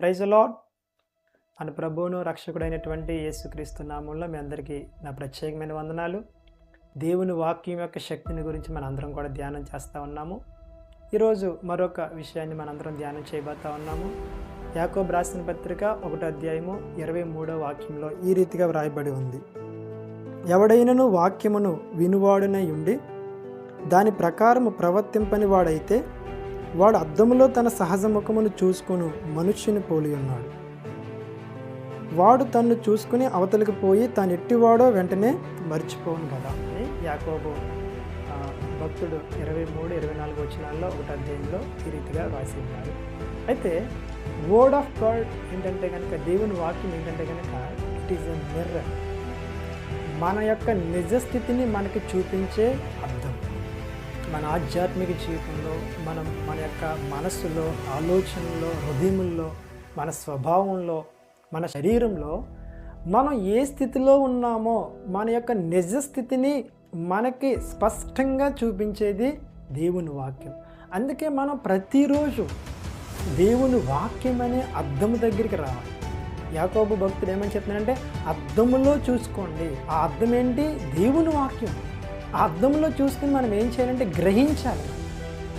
Praise lord మన ప్రభువును రక్షకుడైనటువంటి యేసుక్రీస్తు నామంలో మీ అందరికీ నా ప్రత్యేకమైన వందనాలు. దేవుని వాక్యం యొక్క శక్తిని గురించి మనందరం కూడా ధ్యానం చేస్తూ ఉన్నాము. ఈరోజు మరొక విషయాన్ని మనందరం ధ్యానం చేయబోతూ ఉన్నాము. యాకోబ్ రాసిన పత్రిక ఒకటో అధ్యాయము ఇరవై మూడో వాక్యంలో ఈ రీతిగా వ్రాయబడి ఉంది. ఎవడైనను వాక్యమును వినువాడునై ఉండి దాని ప్రకారము ప్రవర్తింపని వాడైతే వాడు అద్దములో తన సహజ ముఖమును చూసుకుని మనుష్యుని పోలి ఉన్నాడు. వాడు తన్ను చూసుకుని అవతలికి పోయి తాను ఎట్టివాడో వెంటనే మర్చిపోను కదా. అని యాకోబు భక్తుడు ఇరవై మూడు ఇరవై నాలుగు వచ్చినాల్లో ఒకటి అధ్యాయంలో ఈ రీతిగా రాసి ఉన్నారు అయితే వర్డ్ ఆఫ్ గాడ్ ఏంటంటే కనుక దేవుని వాక్యం ఏంటంటే కనుక ఇట్ ఈస్ ఎ మిర్రర్ మన యొక్క నిజస్థితిని మనకి చూపించే అర్థం మన ఆధ్యాత్మిక జీవితంలో మనం మన యొక్క మనస్సులో ఆలోచనలో హృదయముల్లో మన స్వభావంలో మన శరీరంలో మనం ఏ స్థితిలో ఉన్నామో మన యొక్క నిజ స్థితిని మనకి స్పష్టంగా చూపించేది దేవుని వాక్యం. అందుకే మనం ప్రతిరోజు దేవుని వాక్యం అనే అద్దము దగ్గరికి రావాలి. యాకోబు భక్తులు ఏమని చెప్తున్నారంటే అద్దములో చూసుకోండి. ఆ అద్దం ఏంటి? దేవుని వాక్యం. ఆ అద్దంలో చూసుకుని మనం ఏం చేయాలంటే గ్రహించాలి.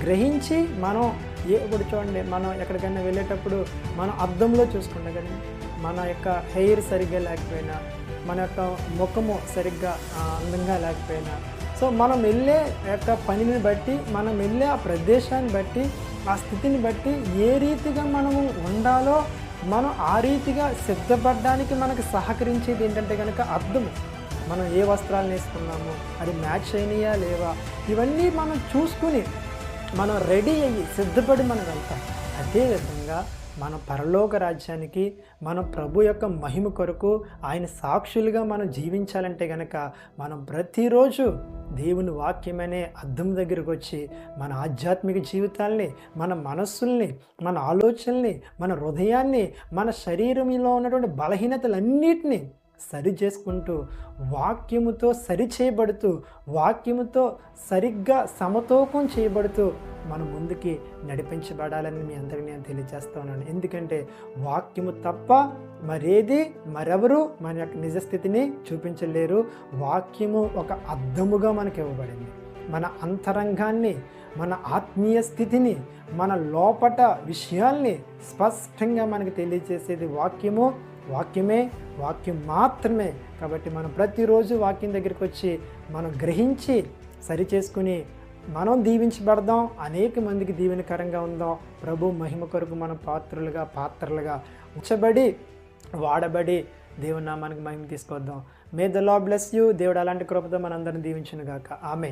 గ్రహించి మనం ఏ ఇప్పుడు చూడండి మనం ఎక్కడికైనా వెళ్ళేటప్పుడు మనం అద్దంలో చూసుకుంటాం కానీ మన యొక్క హెయిర్ సరిగ్గా లేకపోయినా మన యొక్క ముఖము సరిగ్గా అందంగా లేకపోయినా సో మనం వెళ్ళే యొక్క పనిని బట్టి మనం వెళ్ళే ఆ ప్రదేశాన్ని బట్టి ఆ స్థితిని బట్టి ఏ రీతిగా మనము ఉండాలో మనం ఆ రీతిగా సిద్ధపడడానికి మనకు సహకరించేది ఏంటంటే కనుక అర్థము మనం ఏ వస్త్రాలను వేసుకున్నాము అది మ్యాచ్ అయినాయా లేవా? ఇవన్నీ మనం చూసుకుని మనం రెడీ అయ్యి సిద్ధపడి మనం వెళ్తాం. అదేవిధంగా మన పరలోక రాజ్యానికి మన ప్రభు యొక్క మహిమ కొరకు ఆయన సాక్షులుగా మనం జీవించాలంటే గనక మనం ప్రతిరోజు దేవుని వాక్యమనే అర్థం దగ్గరకు వచ్చి మన ఆధ్యాత్మిక జీవితాల్ని మన మనస్సుల్ని మన ఆలోచనల్ని మన హృదయాన్ని మన శరీరంలో ఉన్నటువంటి బలహీనతలన్నిటినీ సరి చేసుకుంటూ వాక్యముతో సరి చేయబడుతూ వాక్యముతో సరిగ్గా సమతూకం చేయబడుతూ మనం ముందుకి నడిపించబడాలని మీ అందరికీ నేను తెలియజేస్తా ఉన్నాను. ఎందుకంటే వాక్యము తప్ప మరేది మరెవరు మన యొక్క నిజస్థితిని చూపించలేరు. వాక్యము ఒక అద్దముగా మనకి ఇవ్వబడింది. మన అంతరంగాన్ని మన ఆత్మీయ స్థితిని మన లోపట విషయాల్ని స్పష్టంగా మనకి తెలియజేసేది వాక్యము. వాక్యమే వాక్యం మాత్రమే. కాబట్టి మనం ప్రతిరోజు వాక్యం దగ్గరికి వచ్చి మనం గ్రహించి సరి చేసుకుని మనం దీవించబడదాం అనేక మందికి దీవెనకరంగా ఉందాం. ప్రభు మహిమ కొరకు మనం పాత్రులుగా పాత్రలుగా ఉంచబడి వాడబడి దేవుని నామానికి మహిమ తీసుకొద్దాం. May the lord bless you దేవుడు అలాంటి కృపతో మనందరిని దీవించును గాక ఆమె